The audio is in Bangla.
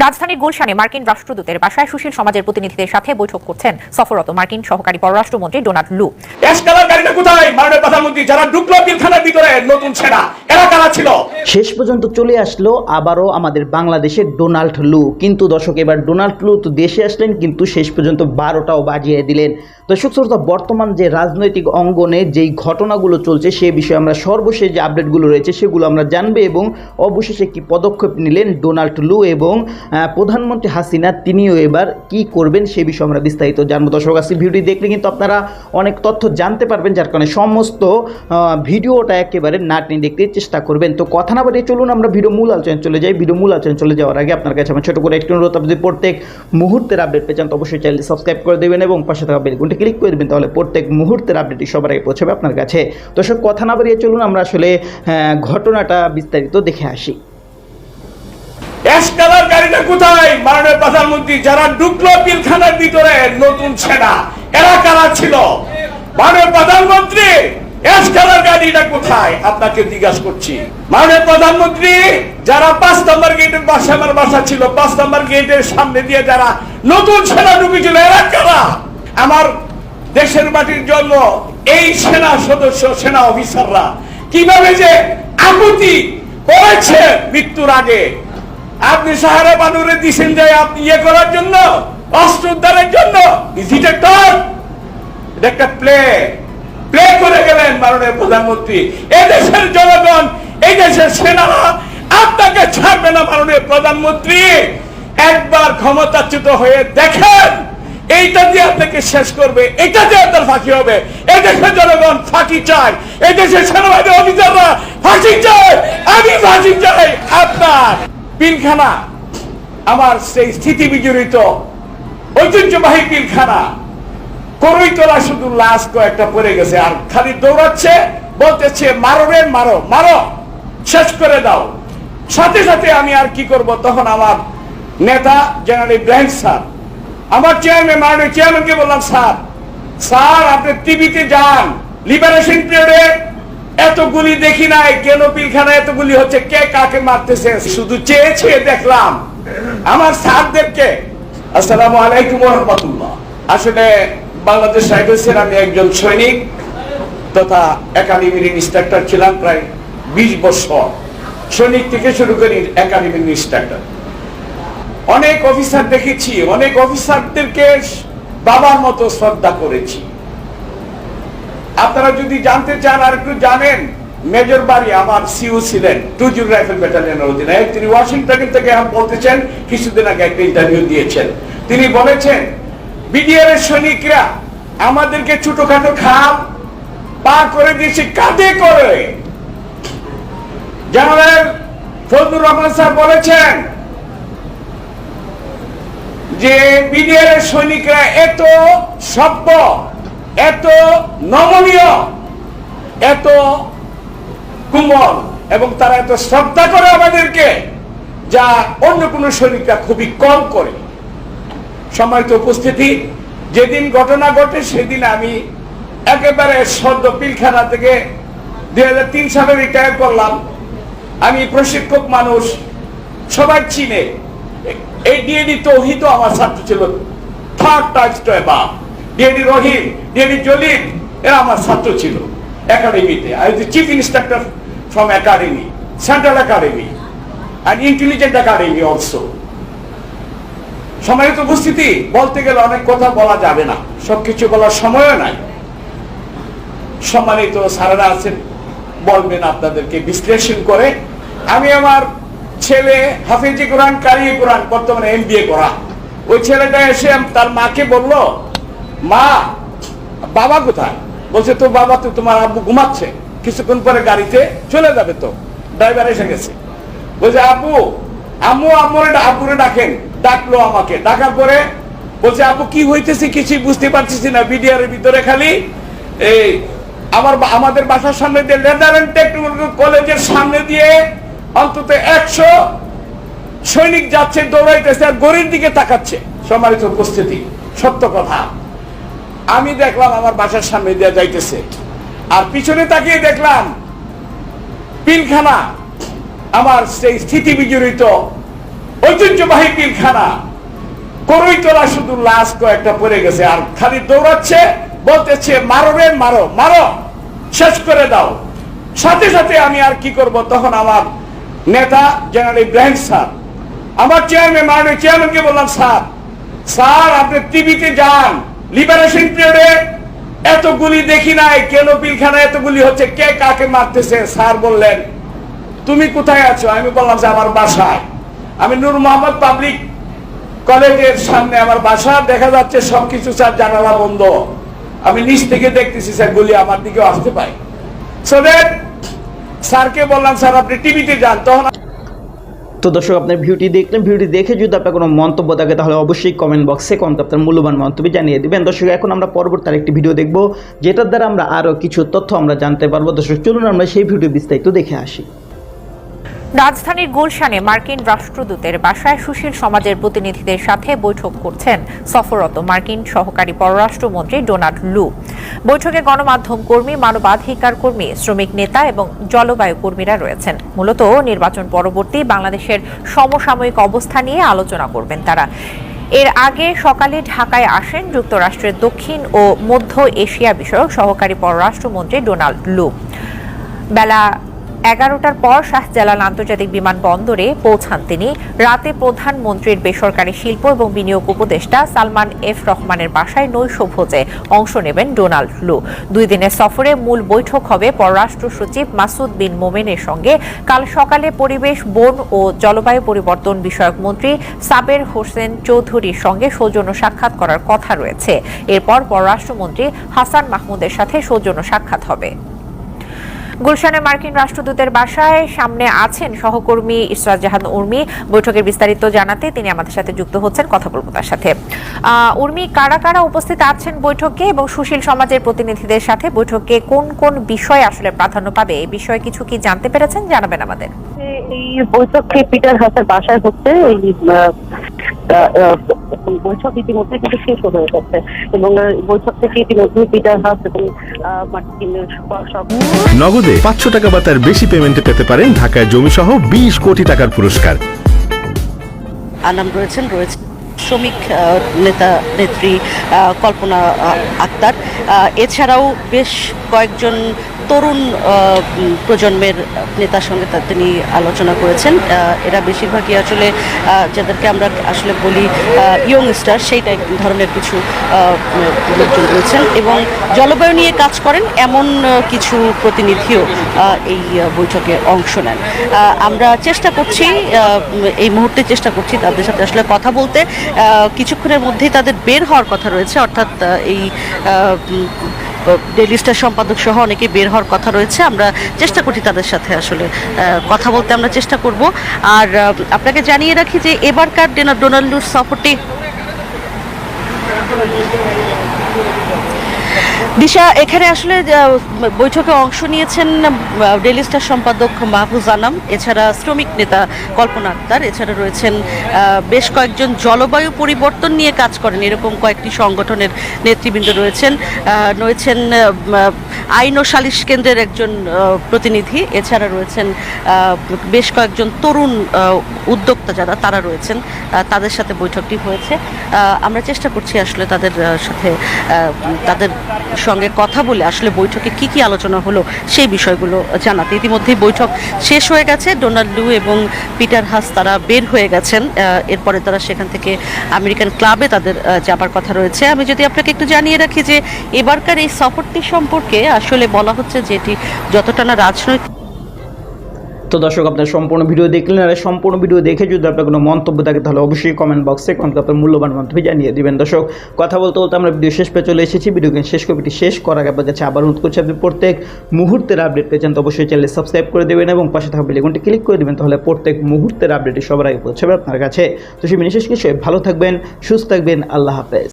রাজধানীর গুলশানে মার্কিন রাষ্ট্রদূতের বাসায় সুশীল সমাজের প্রতিনিধিদের সাথে বৈঠক করছেন সফররত মার্কিন সহকারী পররাষ্ট্রমন্ত্রী ডোনাল্ড লু। এসকালার গাড়িটা কোথায়? মাননীয় প্রধানমন্ত্রী যারা ঢুকলো পিলখানার ভিতরে নতুন সেনা। এরা কারা ছিল? শেষ পর্যন্ত চলে আসলো আবারও আমাদের বাংলাদেশের ডোনাল্ড লু। কিন্তু দর্শক এবার ডোনাল্ড লু তো দেশে আসলেন কিন্তু শেষ পর্যন্ত বারোটাও বাজিয়ে দিলেন। দর্শক শ্রোতা বর্তমান যে রাজনৈতিক অঙ্গনে যেই ঘটনাগুলো চলছে সে বিষয়ে আমরা সর্বশেষ যে আপডেটগুলো রয়েছে সেগুলো আমরা জানবে এবং অবশেষে কি পদক্ষেপ নিলেন ডোনাল্ড লু এবং প্রধানমন্ত্রী হাসিনা, তিনিও এবার কি করবেন সে বিষয়ে আমরা বিস্তারিত জানব। দর্শক আজকে ভিডিওটি দেখলে কিন্তু আপনারা অনেক তথ্য জানতে পারবেন, যার কারণে সমস্ত ভিডিওটা একেবারে না টেনে দেখতে চেষ্টা করবেন। তো কথা না বাড়িয়ে চলুন, আমরা ভিডিও মূল আলোচনা চলে যাই। ভিডিও মূল আলোচনা চলে যাওয়ার আগে আপনার কাছে আমার ছোট করে একটু অনুরোধ, আপনি প্রত্যেক মুহূর্তের আপডেট পেয়ে চান তো অবশ্যই চ্যানেলটি সাবস্ক্রাইব করে দেবেন এবং পাশে থাকা বেলগুনটি ক্লিক করে দেবেন, তাহলে প্রত্যেক মুহূর্তের আপডেটটি সবার আগে পৌঁছাবে আপনার কাছে। দর্শক, কথা না বাড়িয়ে চলুন, আমরা আসলে ঘটনাটা বিস্তারিত দেখে আসি। এসকালার গাড়িটা কোথায়? মাননীয় প্রধানমন্ত্রী, যারা ঢুকলো পিলখানার ভিতরে, নতুন সেনা এরা কারা ছিল? মাননীয় প্রধানমন্ত্রী, এসকালার গাড়িটা কোথায়? আপনাকে জিজ্ঞাসা করছি। মাননীয় প্রধানমন্ত্রী, যারা পাঁচ নম্বর গেটের আমার বাসা ছিল, পাঁচ নম্বর গেটের সামনে দিয়ে যারা নতুন সেনা ঢুকেছিল, এরা কারা? আমার দেশের মাটির জন্য এই সেনা সদস্য, সেনা অফিসাররা কীভাবে যে আকুতি করেছে মৃত্যুর আগে? আপনি সাহারা বানুরে দিছেন যে আপনি ইয়ে করার জন্য, অস্ত্র উদ্ধারের জন্য এটা একটা প্লে প্লে করে গেলেন মাননীয় প্রধানমন্ত্রী। এই দেশের জনগণ, এই দেশের সেনারা আপনাকে ছাড়বে না মাননীয় প্রধানমন্ত্রী। একবার ক্ষমতাচ্যুত হয়ে দেখেন, এইটা দিয়ে আপনাকে শেষ করবে, এটা দিয়ে আপনার ফাঁকি হবে। এই দেশের জনগণ ফাঁকি চায় এই দেশের সেনাবাহিনী অফিসাররা ফাঁসি চায়, আমি ফাঁসি চাই আপনার। পিলখানা, আমার সেই স্থিতি বিজড়িত, ঐতিহ্যবাহী পিলখানা। করই তোলা শুধু লাশ কয়েকটা পড়ে গেছে, আর খালি দৌড়াচ্ছে, বলতেছে, মারো রে, মারো মারো, শেষ করে দাও। সাথে সাথে আমি আর কি করব? তখন আমার নেতা জেনারেল ইব্রাহিম স্যার, আমার চেয়ারম্যান, মাননীয় চেয়ারম্যানকে বললাম, স্যার স্যার, আপনি টিভিতে যান, লিবারেশন পিরিয়ডে এত গুলি দেখি নাই, কেন পিলখানা এত গুলি হচ্ছে? কে কাকে মারতেছে? শুধু চেয়ে চেয়ে দেখলাম। আমার স্যারদেরকে, আসসালামু আলাইকুম রহমতুল্লাহ। আসলে বাংলাদেশ রাইফেলসের আমি একজন সৈনিক তথা একাডেমির ইনস্ট্রাক্টর ছিলাম প্রায় বিশ বছর। সৈনিক থেকে শুরু করি একাডেমির ইনস্ট্রাক্টর। অনেক অফিসার দেখেছি, অনেক অফিসারদেরকে বাবার মতো শ্রদ্ধা করেছি। আপনারা যদি জানতে চান আর একটু জানেন, মেজর বাড়ি আমার সিউ ছিলেন, টুজুর রাইফেল ব্যাটালিয়নের অধীনায়ক তিনি ওয়াশিংটন থেকে বলতেছেন, কিছুদিন আগে একটা ইন্টারভিউ দিয়েছেন। তিনি বলেছেন, বিডিআর এর সৈনিকরা আমাদেরকে ছোটখাটো খাম পা করে দিয়েছে, কাঁধে করে। জেনারেল ফজলুর রহমান স্যার বলেছেন যে বিডিআর এর সৈনিকরা এত সভ্য এত নমনীয় এত কুমল এবং তারা এত শ্রদ্ধা করে আমাদেরকে যা অন্য কোন সৈনিকরা খুবই কম করে সম্মানিত উপস্থিতি যেদিন ঘটনা ঘটে সেদিন আমি একেবারে সদ্য পিলখানা থেকে দুই হাজার তিন সালে রিটায়ার করলাম আমি প্রশিক্ষক মানুষ সবাই চিনে এই ডিএডি তৌহিদ আমার ছাত্র ছিল থার্ড টাইস টু এবার ডিএডি রহিম ডিএডি জলিল এরা আমার ছাত্র ছিল। একাডেমিতে I the chief instructor from academy central academy and intelligent academy also সম্মানিত উপস্থিতি, বলতে গেলে অনেক কথা বলা যাবে না। সবকিছু বলার সময়ও নাই। সম্মানিত সারারা আছেন, বলবেন আপনাদেরকে বিশ্লেষণ করে। আমি আমার ছেলে হাফিজি কোরআন কারি কোরআন, বর্তমানে এম করা। ওই ছেলেটা এসে তার মাকে বলল মা, বাবা কোথায়? বলছে তো বাবা তো তোমার আব্বু ঘুমাচ্ছে। কিছুক্ষণ পরে গাড়িতে চলে যাবে তো। ড্রাইভার এসে গেছে। বলছে, আব্বু, আম্মু আম্মুরে আব্বুরে ডাকেন। ডাকলো আমাকে। ডাকার পরে বলছে, আব্বু, কি হইতেছে কিছুই বুঝতে পারতেছি না। বিডিআর এর ভিতরে খালি এই আমার আমাদের বাসার সামনে দিয়ে লেদার এন্ড টেকনোলজি কলেজের সামনে দিয়ে অন্তত একশো সৈনিক যাচ্ছে, দৌড়াইতেছে আর গড়ির দিকে তাকাচ্ছে। সম্মানিত উপস্থিতি, সত্য কথা। আমি দেখলাম আমার বাসার সামনে দিয়ে যাইতেছে। আর পিছনে তাকিয়ে দেখলাম পিলখানা, আমার সেই স্থিতি বিজড়িত ঐতিহ্যবাহী পিলখানা। করই তোলা শুধু লাশ কয়েকটা পড়ে গেছে, আর খালি দৌড়াচ্ছে, বলতেছে, মারো রে, মারো মারো, শেষ করে দাও। সাথে সাথে আমি আর কি করব? তখন আমার নেতা জেনারেল ইব্রাহিম স্যার, আমার চেয়ারম্যান, মাননীয় চেয়ারম্যানকে বললাম, স্যার স্যার, আপনি টিভিতে যান। লিবারেশন পিরিয়ডে এত গুলি দেখি নাই, কেন পিলখানা এত গুলি হচ্ছে, কে কাকে মারতেছে? স্যার বললেন, তুমি কোথায় আছো? আমি বললাম যে, আমার বাসায়। আমি নূর মোহাম্মদ পাবলিক কলেজের সামনে আমার বাসা, দেখা যাচ্ছে সবকিছু স্যার জানালা বন্ধ। আমি নিচ থেকে দেখতেছি স্যার, গুলি আমার দিকেও আসতে পাই সো স্যারকে বললাম, স্যার, আপনি টিভিতে যান। তখন তো দর্শক, আপনার ভিউটি দেখলেন ভিডিওটি দেখে যদি আপনার কোনো মন্তব্য থাকে, তাহলে অবশ্যই কমেন্ট বক্সে কমেন্ট আপনার মূল্যবান মন্তব্য জানিয়ে দেবেন। দর্শক, এখন আমরা পরবর্তী আরেকটি ভিডিও দেখব, যেটার দ্বারা আমরা আরও কিছু তথ্য আমরা জানতে পারব। দর্শক, চলুন আমরা সেই ভিডিও বিস্তারিত দেখে আসি। রাজধানীর গুলশানে মার্কিন রাষ্ট্রদূতের বাসায় সুশীল সমাজের প্রতিনিধিদের সাথে বৈঠক করছেন সফররত মার্কিন সহকারী পররাষ্ট্রমন্ত্রী ডোনাল্ড লু। বৈঠকে গণমাধ্যম কর্মী, মানবাধিকার কর্মী, শ্রমিক নেতা এবং জলবায়ু কর্মীরা রয়েছেন। মূলত নির্বাচন পরবর্তী বাংলাদেশের সমসাময়িক অবস্থা নিয়ে আলোচনা করবেন তারা। এর আগে সকালে ঢাকায় আসেন যুক্তরাষ্ট্রের দক্ষিণ ও মধ্য এশিয়া বিষয়ক সহকারী পররাষ্ট্রমন্ত্রী ডোনাল্ড লু। বেলা এগারোটার পর শাহজালাল আন্তর্জাতিক বিমানবন্দরে পৌঁছান তিনি। রাতে প্রধানমন্ত্রীর বেসরকারি শিল্প এবং বিনিয়োগ উপদেষ্টা সালমান এফ রহমানের বাসায় নৈশভোজে অংশ নেবেন ডোনাল্ড লু দুই দিনের সফরে মূল বৈঠক হবে পররাষ্ট্র সচিব মাসুদ বিন মোমেনের সঙ্গে। কাল সকালে পরিবেশ, বন ও জলবায়ু পরিবর্তন বিষয়ক মন্ত্রী সাবের হোসেন চৌধুরীর সঙ্গে সৌজন্য সাক্ষাৎ করার কথা রয়েছে। এরপর পররাষ্ট্রমন্ত্রী হাসান মাহমুদের সাথে সৌজন্য সাক্ষাৎ হবে। গুলশানে মার্কিন রাষ্ট্রদূতের বাসায় সামনে আছেন সহকর্মী ইসরাত জাহান উর্মি। বৈঠকের বিস্তারিত জানাতে তিনি আমাদের সাথে যুক্ত হচ্ছেন, কথা বলব তার সাথে। উর্মি, কারা কারা উপস্থিত আছেন বৈঠকে এবং সুশীল সমাজের প্রতিনিধিদের সাথে বৈঠকে কোন কোন বিষয় আসলে প্রাধান্য পাবে, এই বিষয়ে কিছু কি জানতে পেরেছেন জানাবেন আমাদের। এই বৈঠকটি পিটার বাসায় হচ্ছে বৈঠক ইতিমধ্যে কিন্তু শেষ হয়ে গেছে। এবং বৈঠক থেকে ইতিমধ্যে পিটার হাস এবং নগদে পাঁচশো টাকা বা তার বেশি পেমেন্টে পেতে পারেন ঢাকায় জমি সহ বিশ কোটি টাকার পুরস্কার। আনাম রয়েছেন রয়েছে শ্রমিক নেতা নেত্রী কল্পনা আক্তার। এছাড়াও বেশ কয়েকজন তরুণ প্রজন্মের নেতার সঙ্গে তিনি আলোচনা করেছেন। এরা বেশিরভাগই আসলে যাদেরকে আমরা আসলে বলি ইয়ং স্টার সেই টাইপ ধরনের কিছু লোকজন রয়েছেন এবং জলবায়ু নিয়ে কাজ করেন এমন কিছু প্রতিনিধিও এই বৈঠকে অংশ নেন। আমরা চেষ্টা করছি এই মুহূর্তে চেষ্টা করছি তাদের সাথে আসলে কথা বলতে। কিছুক্ষণের মধ্যেই তাদের বের হওয়ার কথা রয়েছে, অর্থাৎ এই আহ, উম, ডেইলি স্টার সম্পাদক সহ অনেকে বের হওয়ার কথা রয়েছে আমরা চেষ্টা করি তাদের সাথে আসলে কথা বলতে আমরা চেষ্টা করব। আর আপনাকে জানিয়ে রাখি যে এবারকার ডোনা- ডোনাল্ডুর সফরটি দিশা, এখানে আসলে বৈঠকে অংশ নিয়েছেন ডেইলি স্টার সম্পাদক মাহফুজ আনাম, এছাড়া শ্রমিক নেতা কল্পনা আক্তার, এছাড়া রয়েছেন বেশ কয়েকজন জলবায়ু পরিবর্তন নিয়ে কাজ করেন, এরকম কয়েকটি সংগঠনের নেতৃবৃন্দ রয়েছেন রয়েছেন আইন ও সালিশ কেন্দ্রের একজন প্রতিনিধি, এছাড়া রয়েছেন বেশ কয়েকজন তরুণ উদ্যোক্তা যারা, তারা রয়েছেন তাদের সাথে বৈঠকটি হয়েছে। আমরা চেষ্টা করছি আসলে তাদের সাথে তাদের সঙ্গে কথা বলে আসলে বৈঠকে কি কি আলোচনা হলো সেই বিষয়গুলো জানাতে। ইতিমধ্যেই বৈঠক শেষ হয়ে গেছে। ডোনাল্ড লু এবং পিটার হাস তারা বের হয়ে গেছেন। এরপরে তারা সেখান থেকে আমেরিকান ক্লাবে তাদের যাবার কথা রয়েছে। আমি যদি আপনাকে একটু জানিয়ে রাখি যে এবারকার এই সফরটি সম্পর্কে আসলে বলা হচ্ছে যে এটি যতটা না রাজনৈতিক তো দর্শক, আপনার সম্পূর্ণ ভিডিও দেখলেন আর সম্পূর্ণ ভিডিও দেখে যদি আপনার কোনো মন্তব্য থাকে, তাহলে অবশ্যই কমেন্ট বক্সে কমেন্ট আপনার মূল্যবান মন্তব্য জানিয়ে দিবেন। দর্শক, কথা বলতে বলতে আমরা ভিডিও শেষ পেয়ে চলে এসেছি। ভিডিওকে শেষ কপিটি শেষ করার আপনার কাছে আবার অনুরোধ করছি, আপনি প্রত্যেক মুহূর্তের আপডেট পেয়েছেন তো অবশ্যই চ্যানেলে সাবস্ক্রাইব করে দেবেন এবং পাশে থাকা বেলেগুনটি ক্লিক করে দেবেন, তাহলে প্রত্যেক মুহূর্তের আপডেটই সবার আগে পৌঁছাবে আপনার কাছে। তো সেই বিশেষ কিছু, ভালো থাকবেন, সুস্থ থাকবেন, আল্লাহ হাফেজ।